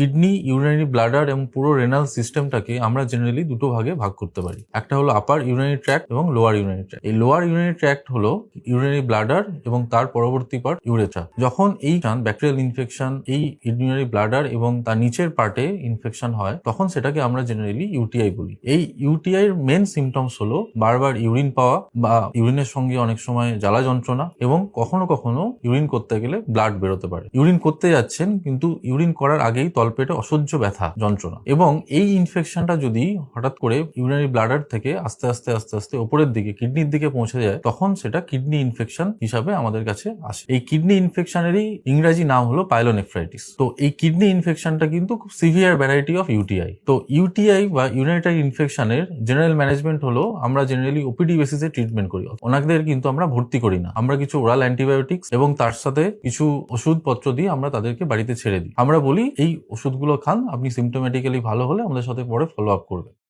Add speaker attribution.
Speaker 1: Kidney urinary bladder এবং পুরো renal সিস্টেমটাকে আমরা জেনারেলি দুটো ভাগে ভাগ করতে পারি। একটা হলো আপার ইউরিনারি ট্র্যাক্ট এবং লোয়ার ইউরিনারি ট্র্যাক্ট এই লোয়ার ইউরিনারি ট্র্যাক্ট হলো ইউরিনারি ব্লাডার এবং তার পরবর্তী পার্ট ইউরেথ্রা যখন এই ব্যাকটেরিয়াল ইনফেকশন এই ইউরিনারি ব্লাডার এবং তার নিচের পার্টে ইনফেকশন হয়, তখন সেটাকে আমরা জেনারেলি ইউটিআই বলি। এই ইউটিআই এর মেন সিমটমস হলো বারবার ইউরিন পাওয়া বা ইউরিনের সঙ্গে অনেক সময় জ্বালা যন্ত্রণা এবং কখনো কখনো ইউরিন করতে গেলে ব্লাড বেরোতে পারে। ইউরিন করতে যাচ্ছেন কিন্তু ইউরিন করার আগেই তলপেটে অসহ্য ব্যথা, যন্ত্রণা। এবং এই ইনফেকশনটা যদি হঠাৎ করে ইউরিনারি ব্লাডার থেকে আস্তে আস্তে আস্তে আস্তে ওপরের দিকে কিডনির দিকে পৌঁছে যায়, তখন সেটা কিডনি ইনফেকশন হিসাবে আমাদের কাছে আসে। এই কিডনি ইনফেকশনেরই ইংরাজি নাম হলো পাইলোনেফ্রাইটিস তো এই কিডনি ইনফেকশনটা কিন্তু খুব সিভিয়ার ভ্যারাইটি অফ ইউটিআই তো ইউটিআই বা ইউরিনারি ইনফেকশনের জেনারেল ম্যানেজমেন্ট হলো, আমরা জেনারেলি ওপিডি বেসিসে ট্রিটমেন্ট করি। ওনাদের কিন্তু আমরা ভর্তি করি না। আমরা কিছু ওরাল অ্যান্টিবায়োটিক্স এবং তার সাথে কিছু ওষুধপত্র দিয়ে আমরা তাদেরকে বাড়িতে ছেড়ে দিই। আমরা বলি, এই ওষুধগুলো খান আপনি সিমটোমেটিক্যালি ভালো হলে আমাদের সাথে পরে ফলো আপ করবেন।